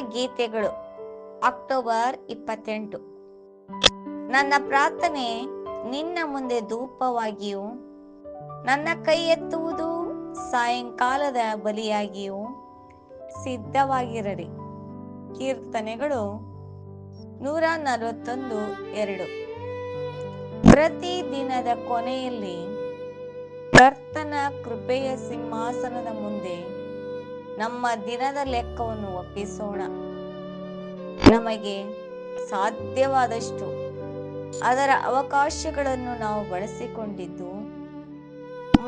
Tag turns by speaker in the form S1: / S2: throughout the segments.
S1: ಗೀತೆಗಳು, ಅಕ್ಟೋಬರ್ ಇಪ್ಪತ್ತೆಂಟು. ನನ್ನ ಪ್ರಾರ್ಥನೆ ನಿನ್ನ ಮುಂದೆ ಧೂಪವಾಗಿಯೂ, ನನ್ನ ಕೈ ಎತ್ತುವುದು ಸಾಯಂಕಾಲದ ಬಲಿಯಾಗಿಯೂ ಸಿದ್ಧವಾಗಿರಲಿ. ಕೀರ್ತನೆಗಳು ನೂರ ನಲವತ್ತೊಂದು ಎರಡು. ಪ್ರತಿ ದಿನದ ಕೊನೆಯಲ್ಲಿ ಕರ್ತನ ಕೃಪೆಯ ಸಿಂಹಾಸನದ ಮುಂದೆ ನಮ್ಮ ದಿನದ ಲೆಕ್ಕವನ್ನು ಒಪ್ಪಿಸೋಣ. ನಮಗೆ ಸಾಧ್ಯವಾದಷ್ಟು ಅದರ ಅವಕಾಶಗಳನ್ನು ನಾವು ಬಳಸಿಕೊಂಡಿದ್ದು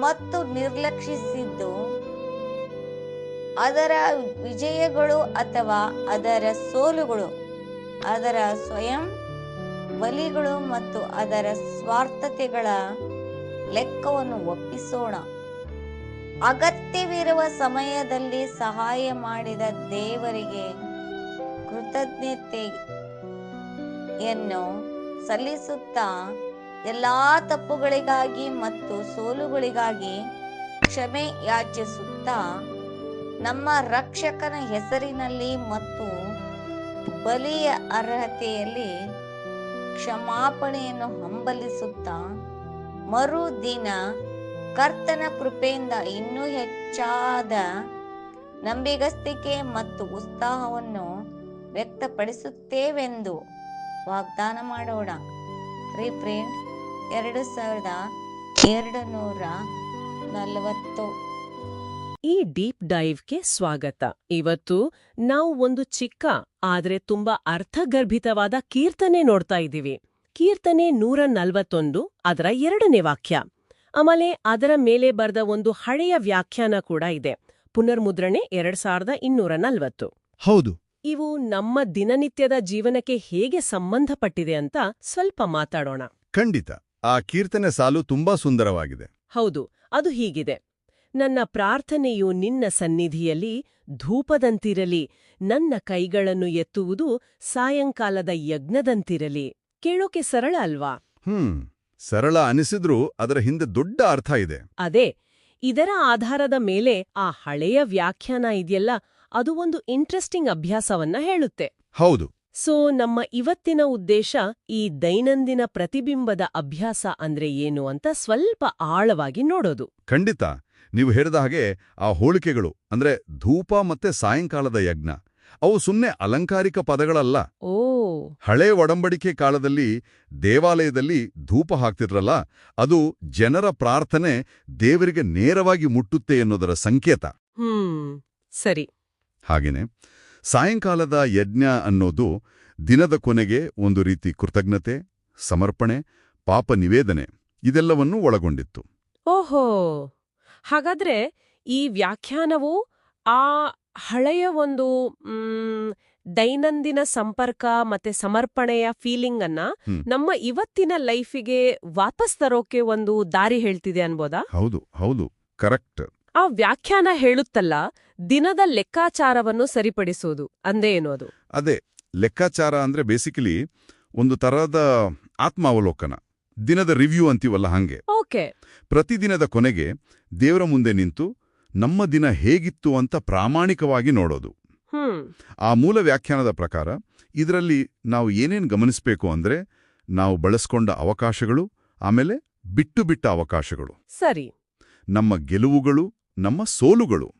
S1: ಮತ್ತು ನಿರ್ಲಕ್ಷಿಸಿದ್ದು ಅದರ ವಿಜಯಗಳು ಅಥವಾ ಅದರ ಸೋಲುಗಳು, ಅದರ ಸ್ವಯಂ ಬಲಿಗಳು ಮತ್ತು ಅದರ ಸ್ವಾರ್ಥತೆಗಳ ಲೆಕ್ಕವನ್ನು ಒಪ್ಪಿಸೋಣ. ಅಗತ್ಯವಿರುವ ಸಮಯದಲ್ಲಿ ಸಹಾಯ ಮಾಡಿದ ದೇವರಿಗೆ ಕೃತಜ್ಞತೆಯನ್ನು ಸಲ್ಲಿಸುತ್ತಾ ಎಲ್ಲಾ ತಪ್ಪುಗಳಿಗಾಗಿ ಮತ್ತು ಸೋಲುಗಳಿಗಾಗಿ ಕ್ಷಮೆ ಯಾಚಿಸುತ್ತಾ ನಮ್ಮ ರಕ್ಷಕನ ಹೆಸರಿನಲ್ಲಿ ಮತ್ತು ಬಲಿಯ ಅರ್ಹತೆಯಲ್ಲಿ ಕ್ಷಮಾಪಣೆಯನ್ನು ಹಂಬಲಿಸುತ್ತಾ ಮರುದಿನ ಕರ್ತನ ಕೃಪೆಯಿಂದ ಇನ್ನೂ ಹೆಚ್ಚಾದ ನಂಬಿಗಸ್ತಿಕೆ ಮತ್ತು ಉತ್ಸಾಹವನ್ನು ವ್ಯಕ್ತಪಡಿಸುತ್ತೇವೆಂದು ವಾಗ್ದಾನ ಮಾಡೋಣ. ರೀಪ್ರಿಂಟ್ ಎರಡು ಸಾವಿರದ ಎರಡು ನೂರ ನಲವತ್ತು.
S2: ಈ ಡೀಪ್ ಡೈವ್ಗೆ ಸ್ವಾಗತ. ಇವತ್ತು ನಾವು ಒಂದು ಚಿಕ್ಕ, ಆದರೆ ತುಂಬಾ ಅರ್ಥಗರ್ಭಿತವಾದ ಕೀರ್ತನೆ ನೋಡ್ತಾ ಇದ್ದೀವಿ. ಕೀರ್ತನೆ ನೂರ ನಲ್ವತ್ತೊಂದು, ಅದರ ಎರಡನೇ ವಾಕ್ಯ. ಆಮೇಲೆ ಅದರ ಮೇಲೆ ಬರೆದ ಒಂದು ಹಳೆಯ ವ್ಯಾಖ್ಯಾನ ಕೂಡ ಇದೆ. ಪುನರ್ಮುದ್ರಣೆ ಎರಡ್ ಸಾವಿರದ ಇನ್ನೂರ ನಲ್ವತ್ತು.
S3: ಹೌದು.
S2: ಇವು ನಮ್ಮ ದಿನನಿತ್ಯದ ಜೀವನಕ್ಕೆ ಹೇಗೆ ಸಂಬಂಧಪಟ್ಟಿದೆ ಅಂತ ಸ್ವಲ್ಪ ಮಾತಾಡೋಣ.
S3: ಖಂಡಿತ. ಆ ಕೀರ್ತನೆ ಸಾಲು ತುಂಬಾ ಸುಂದರವಾಗಿದೆ.
S2: ಹೌದು ಅದು ಹೀಗಿದೆ. ನನ್ನ ಪ್ರಾರ್ಥನೆಯು ನಿನ್ನ ಸನ್ನಿಧಿಯಲ್ಲಿ ಧೂಪದಂತಿರಲಿ ನನ್ನ ಕೈಗಳನ್ನು ಎತ್ತುವುದು ಸಾಯಂಕಾಲದ ಯಜ್ಞದಂತಿರಲಿ. ಕೇಳೋಕೆ ಸರಳ ಅಲ್ವಾ?
S3: ಹ್ಮ್. ಸರಳ ಅನಿಸಿದ್ರೂ ಅದರ ಹಿಂದೆ ದೊಡ್ಡ ಅರ್ಥ ಇದೆ.
S2: ಅದೇ ಇದರ ಆಧಾರದ ಮೇಲೆ ಆ ಹಳೆಯ ವ್ಯಾಖ್ಯಾನ ಇದೆಯಲ್ಲ ಅದು ಒಂದು ಇಂಟ್ರೆಸ್ಟಿಂಗ್ ಅಭ್ಯಾಸವನ್ನ ಹೇಳುತ್ತೆ.
S3: ಹೌದು.
S2: ಸೋ ನಮ್ಮ ಇವತ್ತಿನ ಉದ್ದೇಶ ಈ ದೈನಂದಿನ ಪ್ರತಿಬಿಂಬದ ಅಭ್ಯಾಸ ಅಂದ್ರೆ ಏನು ಅಂತ ಸ್ವಲ್ಪ ಆಳವಾಗಿ ನೋಡೋದು.
S3: ಖಂಡಿತ. ನೀವು ಹೇಳಿದ ಹಾಗೆ ಆ ಹೋಳಿಕೆಗಳು ಅಂದ್ರೆ ಧೂಪ ಮತ್ತೆ ಸಾಯಂಕಾಲದ ಯಜ್ಞ ಅವು ಸುಮ್ಮನೆ ಅಲಂಕಾರಿಕ ಪದಗಳಲ್ಲ.
S2: ಓ.
S3: ಹಳೆ ಒಡಂಬಡಿಕೆ ಕಾಲದಲ್ಲಿ ದೇವಾಲಯದಲ್ಲಿ ಧೂಪ ಹಾಕ್ತಿದ್ರಲ್ಲ ಅದು ಜನರ ಪ್ರಾರ್ಥನೆ ದೇವರಿಗೆ ನೇರವಾಗಿ ಮುಟ್ಟುತ್ತೆ ಎನ್ನುವುದರ ಸಂಕೇತ.
S2: ಹ್ಮ್ ಸರಿ.
S3: ಹಾಗೇನೆ ಸಾಯಂಕಾಲದ ಯಜ್ಞ ಅನ್ನೋದು ದಿನದ ಕೊನೆಗೆ ಒಂದು ರೀತಿ ಕೃತಜ್ಞತೆ ಸಮರ್ಪಣೆ ಪಾಪ ನಿವೇದನೆ ಇದೆಲ್ಲವನ್ನೂ ಒಳಗೊಂಡಿತ್ತು.
S2: ಓಹೋ ಹಾಗಾದ್ರೆ ಈ ವ್ಯಾಖ್ಯಾನವು ಆ ಹಳೆಯ ಒಂದು ಮ್, ದೈನಂದಿನ ಸಂಪರ್ಕ ಮತ್ತೆ ಸಮರ್ಪಣೆಯ ಫೀಲಿಂಗ್ ಅನ್ನ
S3: ಹ್ಮ್.
S2: ನಮ್ಮ ಇವತ್ತಿನ ಲೈಫಿಗೆ ವಾಪಸ್ ತರೋಕೆ ಒಂದು ದಾರಿ ಹೇಳ್ತಿದೆ ಅನ್ಬೋದಾ?
S3: ಹೌದು ಹೌದು ಕರೆಕ್ಟ್.
S2: ಆ ವ್ಯಾಖ್ಯಾನ ಹೇಳುತ್ತಲ್ಲ ದಿನದ ಲೆಕ್ಕಾಚಾರವನ್ನು ಸರಿಪಡಿಸೋದು ಅಂದೇ ಏನು ಅದು
S3: ಅದೇ ಲೆಕ್ಕಾಚಾರ ಅಂದ್ರೆ ಬೇಸಿಕಲಿ ಒಂದು ತರಹದ ಆತ್ಮಾವಲೋಕನ ದಿನದ ರಿವ್ಯೂ ಅಂತೀವಲ್ಲ ಹಂಗೆ.
S2: ಓಕೆ.
S3: ಪ್ರತಿದಿನದ ಕೊನೆಗೆ ದೇವರ ಮುಂದೆ ನಿಂತು ನಮ್ಮ ದಿನ ಹೇಗಿತ್ತು ಅಂತ ಪ್ರಾಮಾಣಿಕವಾಗಿ ನೋಡೋದು. ಆ ಮೂಲ ವ್ಯಾಖ್ಯಾನದ ಪ್ರಕಾರ ಇದರಲ್ಲಿ ನಾವು ಏನೇನು ಗಮನಿಸಬೇಕು ಅಂದ್ರೆ ನಾವು ಬಳಸ್ಕೊಂಡ ಅವಕಾಶಗಳು ಆಮೇಲೆ ಬಿಟ್ಟು ಬಿಟ್ಟ ಅವಕಾಶಗಳು.
S2: ಸರಿ.
S3: ನಮ್ಮ ಗೆಲುವುಗಳು ನಮ್ಮ ಸೋಲುಗಳು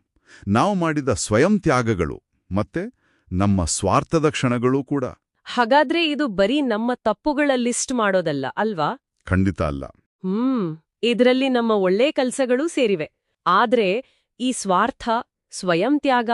S3: ನಾವು ಮಾಡಿದ ಸ್ವಯಂ ತ್ಯಾಗಗಳು ಮತ್ತೆ ನಮ್ಮ ಸ್ವಾರ್ಥದ ಕ್ಷಣಗಳು ಕೂಡ.
S2: ಹಾಗಾದ್ರೆ ಇದು ಬರೀ ನಮ್ಮ ತಪ್ಪುಗಳ ಲಿಸ್ಟ್ ಮಾಡೋದಲ್ಲ ಅಲ್ವಾ?
S3: ಖಂಡಿತ ಅಲ್ಲ.
S2: ಹ್ಮ್. ಇದರಲ್ಲಿ ನಮ್ಮ ಒಳ್ಳೆ ಕೆಲ್ಸಗಳೂ ಸೇರಿವೆ. ಆದ್ರೆ ಈ ಸ್ವಾರ್ಥ ಸ್ವಯಂ ತ್ಯಾಗ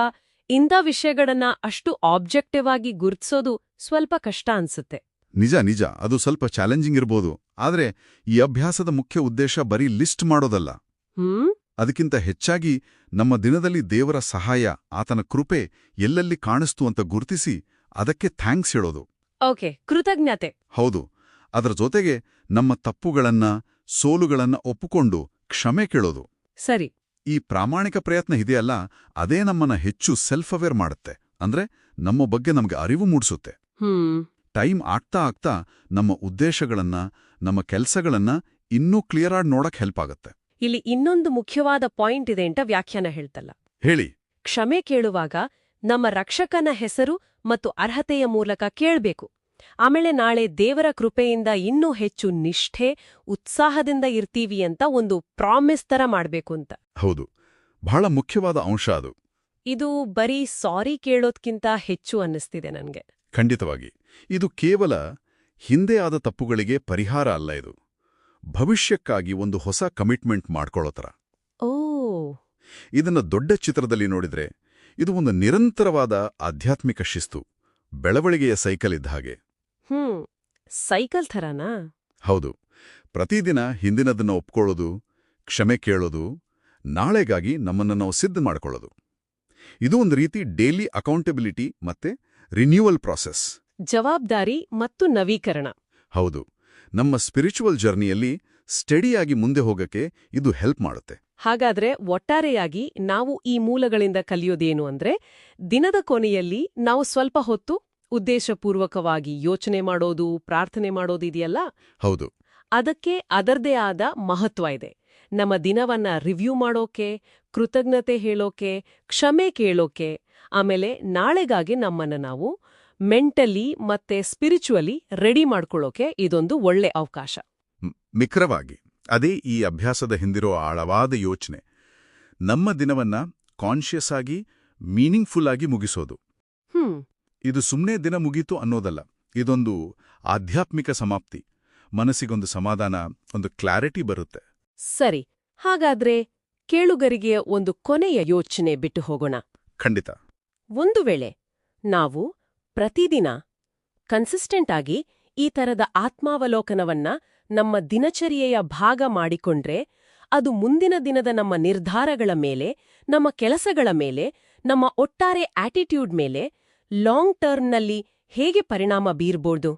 S2: ಇಂಥ ವಿಷಯಗಳನ್ನ ಅಷ್ಟು ಆಬ್ಜೆಕ್ಟಿವ್ ಆಗಿ ಗುರುತಿಸೋದು ಸ್ವಲ್ಪ ಕಷ್ಟ ಅನ್ಸುತ್ತೆ.
S3: ನಿಜ ನಿಜ. ಅದು ಸ್ವಲ್ಪ ಚಾಲೆಂಜಿಂಗ್ ಇರ್ಬೋದು. ಆದ್ರೆ ಈ ಅಭ್ಯಾಸದ ಮುಖ್ಯ ಉದ್ದೇಶ ಬರೀ ಲಿಸ್ಟ್ ಮಾಡೋದಲ್ಲ.
S2: ಹ್ಮ್?
S3: ಅದಕ್ಕಿಂತ ಹೆಚ್ಚಾಗಿ ನಮ್ಮ ದಿನದಲ್ಲಿ ದೇವರ ಸಹಾಯ ಆತನ ಕೃಪೆ ಎಲ್ಲೆಲ್ಲಿ ಕಾಣಿಸ್ತು ಅಂತ ಗುರುತಿಸಿ ಅದಕ್ಕೆ ಥ್ಯಾಂಕ್ಸ್ ಹೇಳೋದು.
S2: ಓಕೆ ಕೃತಜ್ಞತೆ.
S3: ಹೌದು. ಅದರ ಜೊತೆಗೆ ನಮ್ಮ ತಪ್ಪುಗಳನ್ನ ಸೋಲುಗಳನ್ನ ಒಪ್ಪುಕೊಂಡು ಕ್ಷಮೆ ಕೇಳೋದು.
S2: ಸರಿ.
S3: ಈ ಪ್ರಾಮಾಣಿಕ ಪ್ರಯತ್ನ ಇದೆಯಲ್ಲ ಅದೇ ನಮ್ಮನ್ನ ಹೆಚ್ಚು ಸೆಲ್ಫ್ ಅವೇರ್ ಮಾಡುತ್ತೆ. ಅಂದ್ರೆ ನಮ್ಮ ಬಗ್ಗೆ ನಮ್ಗೆ ಅರಿವು ಮೂಡಿಸುತ್ತೆ.
S2: ಹ್ಮ್.
S3: ಟೈಮ್ ಆಗ್ತಾ ಆಗ್ತಾ ನಮ್ಮ ಉದ್ದೇಶಗಳನ್ನ ನಮ್ಮ ಕೆಲಸಗಳನ್ನ ಇನ್ನೂ ಕ್ಲಿಯರ್ ಆಗಿ ನೋಡಕ್ ಹೆಲ್ಪ್ ಆಗುತ್ತೆ.
S2: ಇಲ್ಲಿ ಇನ್ನೊಂದು ಮುಖ್ಯವಾದ ಪಾಯಿಂಟ್ ಇದೆ ಅಂತ ವ್ಯಾಖ್ಯಾನ ಹೇಳ್ತಲ್ಲ.
S3: ಹೇಳಿ.
S2: ಕ್ಷಮೆ ಕೇಳುವಾಗ ನಮ್ಮ ರಕ್ಷಕನ ಹೆಸರು ಮತ್ತು ಅರ್ಹತೆಯ ಮೂಲಕ ಕೇಳ್ಬೇಕು. ಆಮೇಲೆ ನಾಳೆ ದೇವರ ಕೃಪೆಯಿಂದ ಇನ್ನೂ ಹೆಚ್ಚು ನಿಷ್ಠೆ ಉತ್ಸಾಹದಿಂದ ಇರ್ತೀವಿ ಅಂತ ಒಂದು ಪ್ರಾಮಿಸ್ ತರ ಮಾಡಬೇಕು ಅಂತ.
S3: ಹೌದು. ಬಹಳ ಮುಖ್ಯವಾದ ಅಂಶ ಅದು.
S2: ಇದು ಬರೀ ಸಾರಿ ಕೇಳೋದ್ಕಿಂತ ಹೆಚ್ಚು ಅನ್ನಿಸ್ತಿದೆ ನನಗೆ.
S3: ಖಂಡಿತವಾಗಿ. ಇದು ಕೇವಲ ಹಿಂದೆ ಆದ ತಪ್ಪುಗಳಿಗೆ ಪರಿಹಾರ ಅಲ್ಲ ಇದು. ಭವಿಷ್ಯಕ್ಕಾಗಿ ಒಂದು ಹೊಸ ಕಮಿಟ್ಮೆಂಟ್ ಮಾಡ್ಕೊಳ್ಳೋ ಥರ
S2: ಓ.
S3: ಇದನ್ನ ದೊಡ್ಡ ಚಿತ್ರದಲ್ಲಿ ನೋಡಿದ್ರೆ ಇದು ಒಂದು ನಿರಂತರವಾದ ಆಧ್ಯಾತ್ಮಿಕ ಶಿಸ್ತು ಬೆಳವಣಿಗೆಯ ಸೈಕಲ್ ಇದ್ದ ಹಾಗೆ.
S2: ಹ್ಮ್ ಸೈಕಲ್ ಥರನಾ?
S3: ಹೌದು. ಪ್ರತಿದಿನ ಹಿಂದಿನದನ್ನ ಒಪ್ಕೊಳ್ಳೋದು ಕ್ಷಮೆ ಕೇಳೋದು ನಾಳೆಗಾಗಿ ನಮ್ಮನ್ನು ನಾವು ಸಿದ್ಧ ಮಾಡ್ಕೊಳ್ಳೋದು. ಇದು ಒಂದು ರೀತಿ ಡೇಲಿ ಅಕೌಂಟಬಿಲಿಟಿ ಮತ್ತೆ ರಿನ್ಯೂವಲ್ ಪ್ರಾಸೆಸ್.
S2: ಜವಾಬ್ದಾರಿ ಮತ್ತು ನವೀಕರಣ.
S3: ಹೌದು. ನಮ್ಮ ಸ್ಪಿರಿಚುವಲ್ ಜರ್ನಿಯಲ್ಲಿ ಸ್ಟಡಿಯಾಗಿ ಮುಂದೆ ಹೋಗಕ್ಕೆ ಇದು ಹೆಲ್ಪ್ ಮಾಡುತ್ತೆ.
S2: ಹಾಗಾದ್ರೆ ಒಟ್ಟಾರೆಯಾಗಿ ನಾವು ಈ ಮೂಲಗಳಿಂದ ಕಲಿಯೋದೇನು ಅಂದ್ರೆ ದಿನದ ಕೊನೆಯಲ್ಲಿ ನಾವು ಸ್ವಲ್ಪ ಹೊತ್ತು ಉದ್ದೇಶಪೂರ್ವಕವಾಗಿ ಯೋಚನೆ ಮಾಡೋದು ಪ್ರಾರ್ಥನೆ ಮಾಡೋದಿದೆಯಲ್ಲ
S3: ಹೌದು.
S2: ಅದಕ್ಕೆ ಅದರ್ದೇ ಆದ ಮಹತ್ವ ಇದೆ. ನಮ್ಮ ದಿನವನ್ನ ರಿವ್ಯೂ ಮಾಡೋಕೆ ಕೃತಜ್ಞತೆ ಹೇಳೋಕೆ ಕ್ಷಮೆ ಕೇಳೋಕೆ ಆಮೇಲೆ ನಾಳೆಗಾಗಿ ನಮ್ಮನ್ನ ನಾವು ಮೆಂಟಲಿ ಮತ್ತೆ ಸ್ಪಿರಿಚುವಲಿ ರೆಡಿ ಮಾಡ್ಕೊಳ್ಳೋಕೆ ಇದೊಂದು ಒಳ್ಳೆ ಅವಕಾಶ.
S3: ನಿಖರವಾಗಿ ಮಿಕ್ರವಾಗಿ ಅದೇ ಈ ಅಭ್ಯಾಸದ ಹಿಂದಿರೋ ಆಳವಾದ ಯೋಚನೆ ನಮ್ಮ ದಿನವನ್ನ ಕಾನ್ಷಿಯಸ್ ಆಗಿ ಮೀನಿಂಗ್ಫುಲ್ ಆಗಿ ಮುಗಿಸೋದು.
S2: ಹ್ಮ್.
S3: ಇದು ಸುಮ್ಮನೆ ದಿನ ಮುಗೀತು ಅನ್ನೋದಲ್ಲ. ಇದೊಂದು ಆಧ್ಯಾತ್ಮಿಕ ಸಮಾಪ್ತಿ. ಮನಸ್ಸಿಗೊಂದು ಸಮಾಧಾನ ಒಂದು ಕ್ಲಾರಿಟಿ ಬರುತ್ತೆ.
S2: ಸರಿ ಹಾಗಾದ್ರೆ ಕೇಳುಗರಿಗೆ ಒಂದು ಕೊನೆಯ ಯೋಚನೆ ಬಿಟ್ಟು ಹೋಗೋಣ.
S3: ಖಂಡಿತ.
S2: ಒಂದು ವೇಳೆ ನಾವು ಪ್ರತಿದಿನ ಕನ್ಸಿಸ್ಟೆಂಟ್ ಆಗಿ ಈ ತರದ ಆತ್ಮಾವಲೋಕನವನ್ನ ನಮ್ಮ ದಿನಚರ್ಯೆಯ ಭಾಗ ಮಾಡಿಕೊಂಡ್ರೆ ಅದು ಮುಂದಿನ ದಿನದ ನಮ್ಮ ನಿರ್ಧಾರಗಳ ಮೇಲೆ ನಮ್ಮ ಕೆಲಸಗಳ ಮೇಲೆ ನಮ್ಮ ಒಟ್ಟಾರೆ ಆಟಿಟ್ಯೂಡ್ ಮೇಲೆ ಲಾಂಗ್ ಟರ್ಮ್ನಲ್ಲಿ ಹೇಗೆ ಪರಿಣಾಮ ಬೀರ್ಬೋದು?